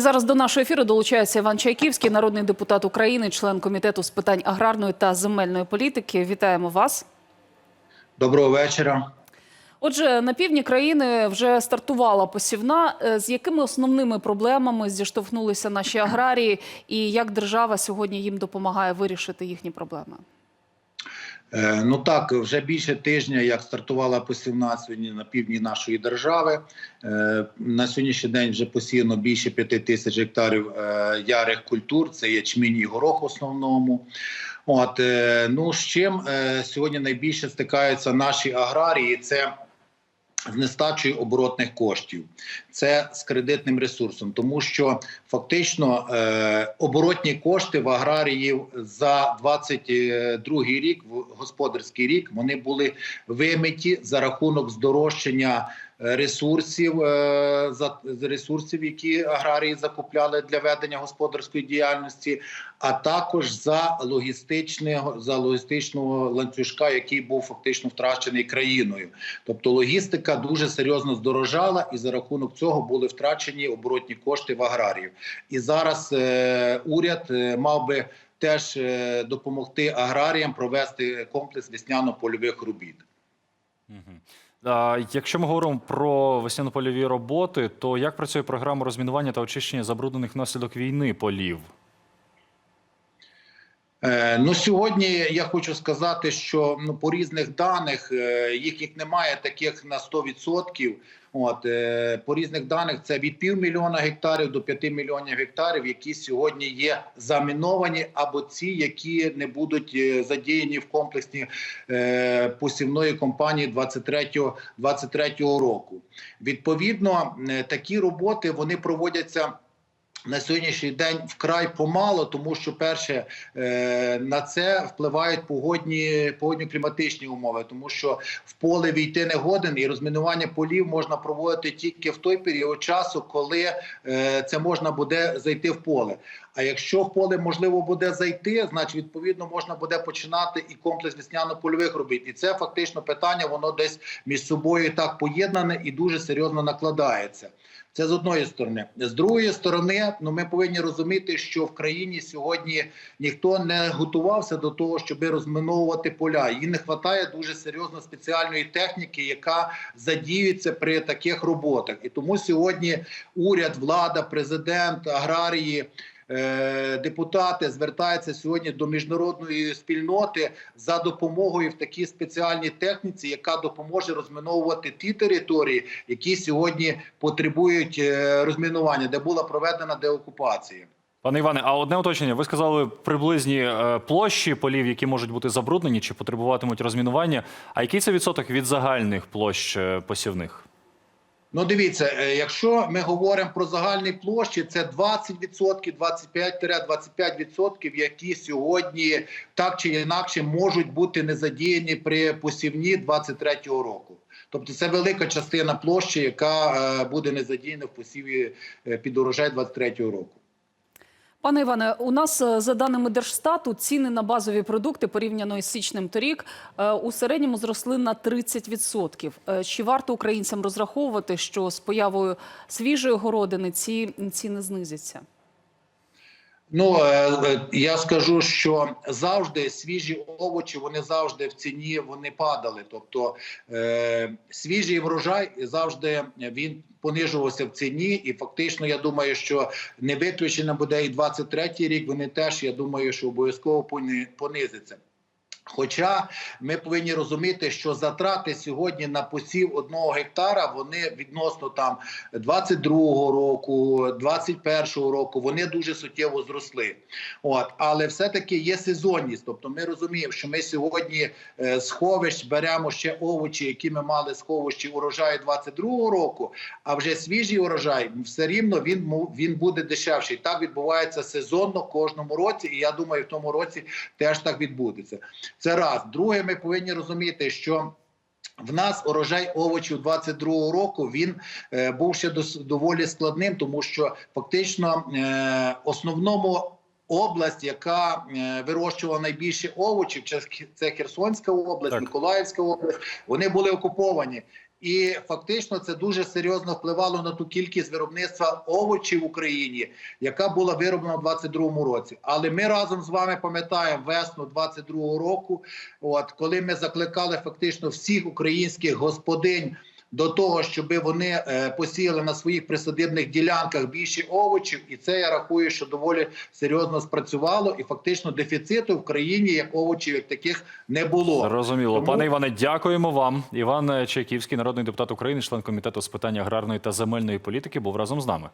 Зараз до нашого ефіру долучається Іван Чайківський, народний депутат України, член комітету з питань аграрної та земельної політики. Вітаємо вас. Доброго вечора. Отже, на півдні країни вже стартувала посівна. Е, З якими основними проблемами зіштовхнулися наші аграрії, і як держава сьогодні їм допомагає вирішити їхні проблеми? Е, Ну так, вже більше тижня, як стартувала посівна сьогодні на півдні нашої держави. Е, На сьогоднішній день вже посіяно більше п'яти тисяч гектарів е, ярих культур. Це ячмінь і горох в основному. От ну з чим сьогодні найбільше стикаються наші аграрії? Це з нестачею оборотних коштів, це з кредитним ресурсом, тому що фактично е, оборотні кошти в аграріїв за 22 рік, в господарський рік, вони були вимиті за рахунок здорожчання ресурсів, е, ресурсів, які аграрії закупляли для ведення господарської діяльності, а також за логістичного за логістичного ланцюжка, який був фактично втрачений країною. Тобто логістика дуже серйозно здорожала, і за рахунок цього були втрачені оборотні кошти в аграріїв. І зараз е, уряд е, мав би теж допомогти аграріям провести комплекс весняно-польових робіт. Якщо ми говоримо про весняно-польові роботи, то як працює програма розмінування та очищення забруднених внаслідок війни полів? Е, Ну сьогодні я хочу сказати, що ну по різних даних е, їх їх немає таких на 100%. От е, по різних даних це від півмільйона гектарів до 5 мільйонів гектарів, які сьогодні є заміновані, або ці, які не будуть задіяні в комплексні посівної кампанії 23 року. Відповідно, такі роботи вони проводяться. На сьогоднішній день вкрай помало, тому що перше е, на це впливають погодні погодні кліматичні умови, тому що в поле війти не годен, і розмінування полів можна проводити тільки в той період часу, коли е, це можна буде зайти в поле. А якщо в поле можливо буде зайти, значить відповідно можна буде починати і комплекс весняно-польових робіт. І це фактично питання, воно десь між собою так поєднане і дуже серйозно накладається. Це з одної сторони. З другої сторони, ну ми повинні розуміти, що в країні сьогодні ніхто не готувався до того, щоб розминовувати поля. Їй не вистачає дуже серйозно спеціальної техніки, яка задіюється при таких роботах. І тому сьогодні уряд, влада, президент, аграрії. Е, Депутати звертаються сьогодні до міжнародної спільноти за допомогою в такій спеціальній техніці, яка допоможе розміновувати ті території, які сьогодні потребують е, розмінування, де була проведена деокупація. Пане Іване, а одне уточнення. Ви сказали приблизні е, площі полів, які можуть бути забруднені чи потребуватимуть розмінування. А який це відсоток від загальних площ посівних? Ну, дивіться, е, якщо ми говоримо про загальні площі, це 20%, 25-25%, які сьогодні так чи інакше можуть бути не задіяні при посівні 23-го року. Тобто це велика частина площі, яка е, буде не задіяна в посіві е, під урожай 23-го року. Пане Іване, у нас е, за даними Держстату ціни на базові продукти порівняно із січнем торік е, у середньому зросли на 30%. Е, Чи варто українцям розраховувати, що з появою свіжої городини ці ціни знизяться? Ну е, е, я скажу, що завжди свіжі овочі вони завжди в ціні вони падали. Тобто е, свіжий врожай завжди він понижувався в ціні, і фактично я думаю, що не виключено буде і 23-й рік. Вони теж я думаю, що обов'язково пони- понизиться. Хоча ми повинні розуміти, що затрати сьогодні на посів одного гектара вони відносно там 22-го року, 21-го року вони дуже суттєво зросли. От але все-таки є сезонність. Тобто, ми розуміємо, що ми сьогодні е, сховищ беремо ще овочі, які ми мали сховищі урожаю 22-го року. А вже свіжий урожай все рівно він він буде дешевший. Так відбувається сезонно кожному році, і я думаю, в тому році теж так відбудеться. Це раз. Друге, ми повинні розуміти, що в нас урожай овочів 22-го року він е, був ще дос, доволі складним, тому що фактично е, основному область, яка е, вирощувала найбільше овочів, це- Херсонська область, Так. Миколаївська область, вони були окуповані. І фактично це дуже серйозно впливало на ту кількість виробництва овочів в Україні, яка була вироблена у 2022 році. Але ми разом з вами пам'ятаємо весну 2022 року, от коли ми закликали фактично всіх українських господинь. До того, щоб вони е, посіяли на своїх присадибних ділянках більше овочів, і це я рахую, що доволі серйозно спрацювало, і фактично дефіциту в країні як овочів, як таких не було. Розуміло, Тому- Пане Іване, дякуємо вам. Іван Чайківський, народний депутат України, член комітету з питань аграрної та земельної політики, був разом з нами.